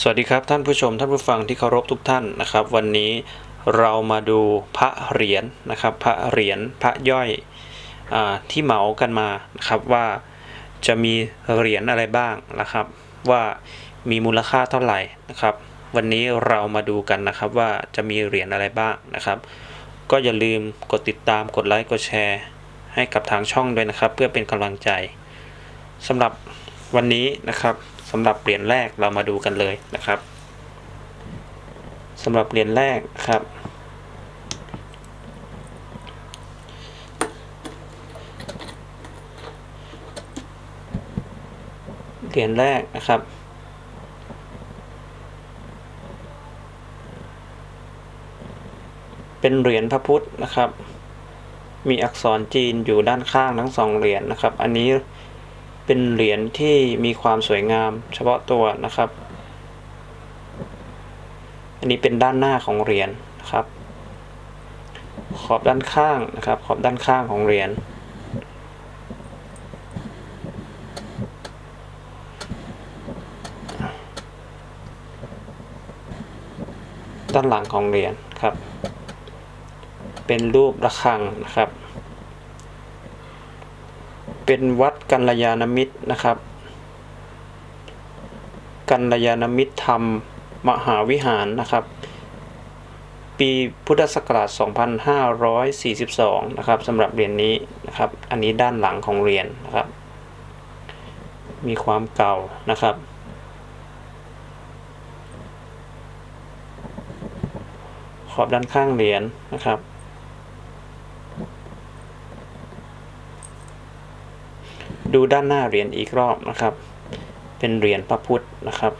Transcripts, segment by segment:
สวัสดีครับท่านผู้ชมท่านผู้ฟังที่เคารพทุกท่านนะครับ วันนี้เรามาดูพระเหรียญนะครับ พระเหรียญพระย่อยอที่เหมากันมานะครับว่าจะมีเหรียญอะไรบ้างนะครับ ว่ามีมูลค่าเท่าไหร่นะครับ วันนี้เรามาดูกันนะครับว่าจะมีเหรียญอะไรบ้างนะครับ ก็อย่าลืมกดติดตามกดไลค์กดแชร์ ให้กับทางช่องด้วยนะครับ เพื่อเป็นกำลังใจสำหรับวันนี้นะครับ สำหรับเหรียญแรกเรามาดูกันเลยนะครับสำหรับเหรียญแรกครับ เหรียญแรกนะครับ เป็นเหรียญพระพุทธนะครับ มีอักษรจีนอยู่ด้านข้างทั้งสองเหรียญนะครับ อันนี้ เป็นเหรียญที่มีความสวยงามเฉพาะตัวนะครับ อันนี้เป็นด้านหน้าของเหรียญนะครับ ขอบด้านข้างนะครับ ขอบด้านข้างของเหรียญด้านหลังของเหรียญครับ เป็นรูประฆังนะครับ เป็นวัด กัลยาณมิตรนะครับ กัลยาณมิตรธรรมมหาวิหารนะครับ ปีพุทธศักราช 2542 นะครับสำหรับเหรียญนนี้นะครับ อันนี้ด้านหลังของเหรียญนนะครับ มีความเก่านะครับขอบด้านข้างเหรียญนะครับ ดูด้านหน้าเหรียญอีกรอบนะครับ เป็นเหรียญพระพุทธนะครับ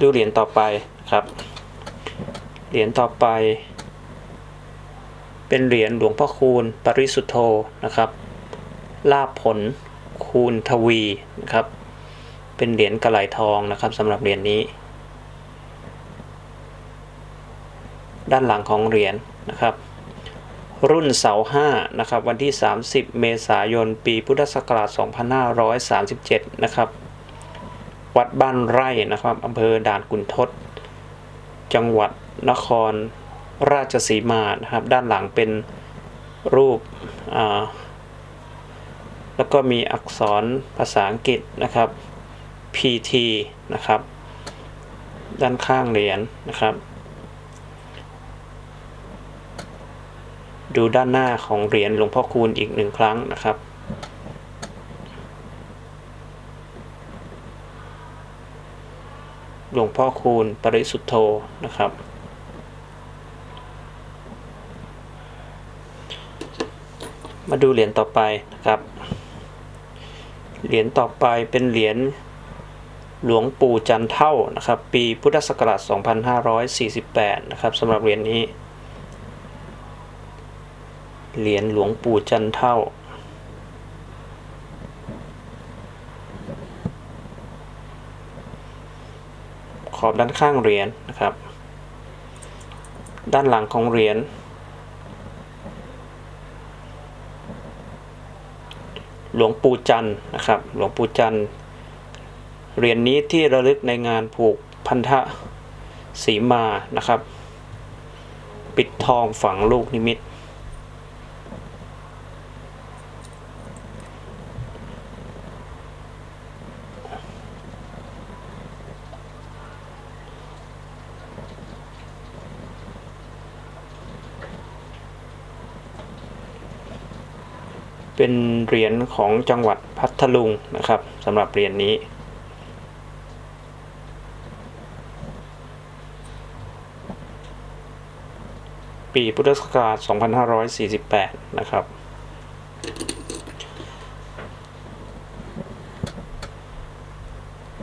ดูเหรียญต่อไปครับ เหรียญต่อไป เป็นเหรียญหลวงพ่อคูณปริสุทธโธนะครับ ลาภผลคูณทวีนะครับ เป็นเหรียญกระไหลทองนะครับสำหรับเหรียญนี้ด้านหลังของเหรียญ นะครับ รุ่นเสาห้านะครับ วันที่ 30 เมษายน ปีพุทธศักราช 2537 นะครับ วัดบ้านไร่นะครับอำเภอด่านกุนทศจังหวัดนครราชสีมานะครับ ด้านหลังเป็นรูปอ่าแล้วก็มีอักษรภาษาอังกฤษนะครับ PT นะครับ ด้านข้างเหรียญนะครับ ดูด้านหน้าของเหรียญหลวงพ่อคูณอีกหนึ่งครั้งนะครับหลวงพ่อคูณปริสุทธโธนะครับ มาดูเหรียญต่อไปนะครับ เหรียญต่อไปเป็นเหรียญหลวงปู่จันเท่านะครับ ปีพุทธศักราช 2548 นะครับสำหรับเหรียญนี้ เหรียญหลวงปู่จันเท่า ขอบด้านข้างเหรียญนะครับ ด้านหลังของเหรียญหลวงปู่จันนะครับ หลวงปู่จันเหรียญนี้ที่ระลึกในงานผูกพันธะสีมานะครับ ปิดทองฝังลูกนิมิต เป็นเหรียญของจังหวัดพัทลุงนะครับสำหรับเหรียญนี้ ปีพุทธศักราช 2548 นะครับ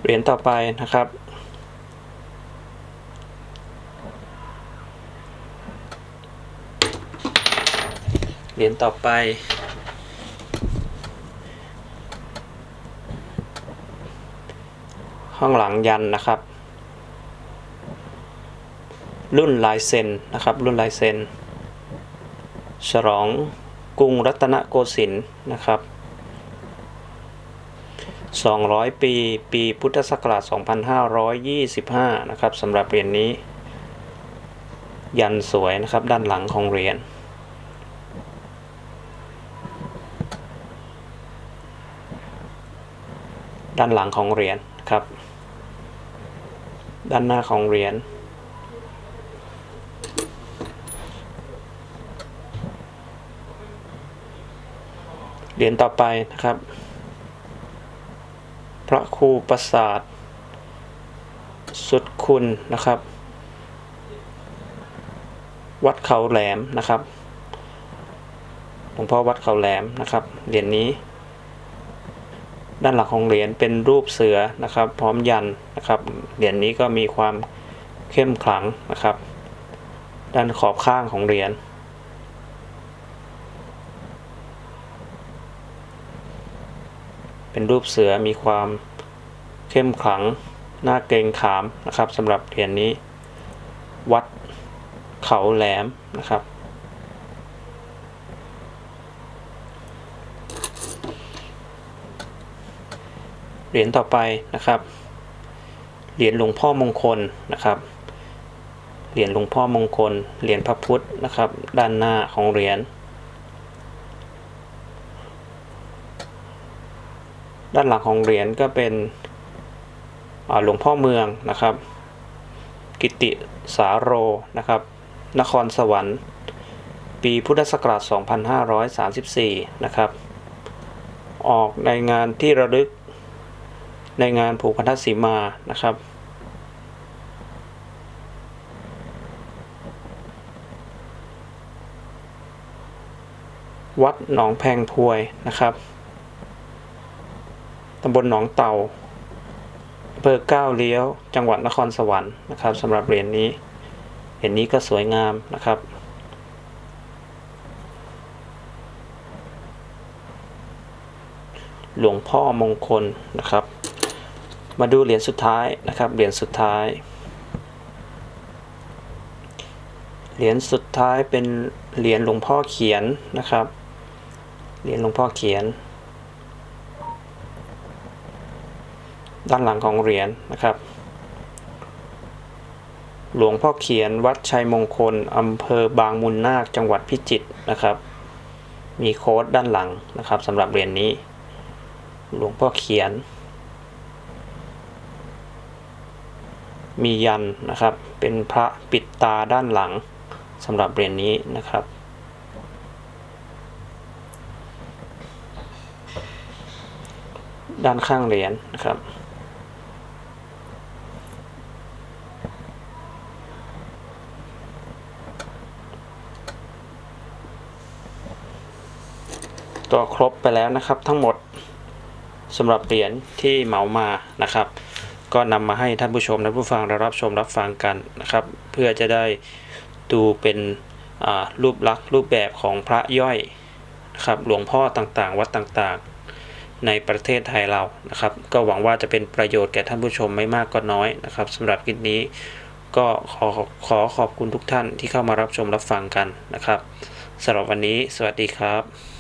เหรียญต่อไปนะครับ เหรียญต่อไป ข้างหลังยันนะครับ รุ่นลายเซ็นนะครับ รุ่นลายเซ็นฉลองกรุงรัตนโกสินทร์นะครับ 200 ปี ปีพุทธศักราช 2525 นะครับสำหรับเหรียญนี้ ยันสวยนะครับด้านหลังของเหรียญด้านหลังของเหรียญครับ ด้านหน้าของเหรียญเหรียญต่อไปนะครับ พระครูประสาท สุดคุณนะครับ วัดเขาแหลมนะครับหลวงพ่อวัดเขาแหลมนะครับเหรียญนี้ ด้านหลังของเหรียญเป็นรูปเสือนะครับ พร้อมยันนะครับเหรียญนี้ก็มีความเข้มขลังนะครับ ด้านขอบข้างของเหรียญเป็นรูปเสือมีความเข้มขลังหน่าเกรงขามนะครับสำหรับเหรียญนี้ วัดเขาแหลมนะครับ เหรียญต่อไปนะครับ เหรียญหลวงพ่อมงคลนะครับ เหรียญหลวงพ่อมงคล เหรียญพระพุทธนะครับ ด้านหน้าของเหรียญ ด้านหลังของเหรียญก็เป็นหลวงพ่อเมืองนะครับ กิติสาโรนะครับ นครสวรรค์ ปีพุทธศักราช 2534 นะครับ ออกในงานที่ระลึก ในงานผูกพันธสีมานะครับวัดหนองแพงพวยนะครับ ตำบลหนองเต่าอำเภอก้าวเลี้ยว จังหวัดนครสวรรค์นะครับสำหรับเหรียญนี้ เหรียญนี้ก็สวยงามนะครับ หลวงพ่อมงคลนะครับ มาดูเหรียญสุดท้ายนะครับ เหรียญสุดท้าย เหรียญสุดท้ายเป็นเหรียญหลวงพ่อเขียนนะครับ เหรียญหลวงพ่อเขียน ด้านหลังของเหรียญนะครับ หลวงพ่อเขียนวัดชัยมงคลอำเภอบางมุนนาคจังหวัดพิจิตรนะครับ มีโค้ดด้านหลังนะครับสำหรับเหรียญนี้ หลวงพ่อเขียน มียันนะครับ เป็นพระปิดตาด้านหลังสำหรับเหรียญนี้นะครับ ด้านข้างเหรียญนะครับ ตัวครบไปแล้วนะครับทั้งหมดสำหรับเหรียญที่เหมามานะครับ ก็นำมาให้ท่านผู้ชมและผู้ฟังได้รับชมรับฟังกันนะครับ เพื่อจะได้ดูเป็นรูปลักษณ์รูปแบบของพระย่อยนะครับหลวงพ่อต่างๆ วัดต่างๆ ในประเทศไทยเรานะครับ ก็หวังว่าจะเป็นประโยชน์แก่ท่านผู้ชมไม่มากก็น้อยนะครับสำหรับคลิปนี้ก็ขอขอขอบคุณทุกท่านที่เข้ามารับชมรับฟังกันนะครับสำหรับวันนี้ สวัสดีครับ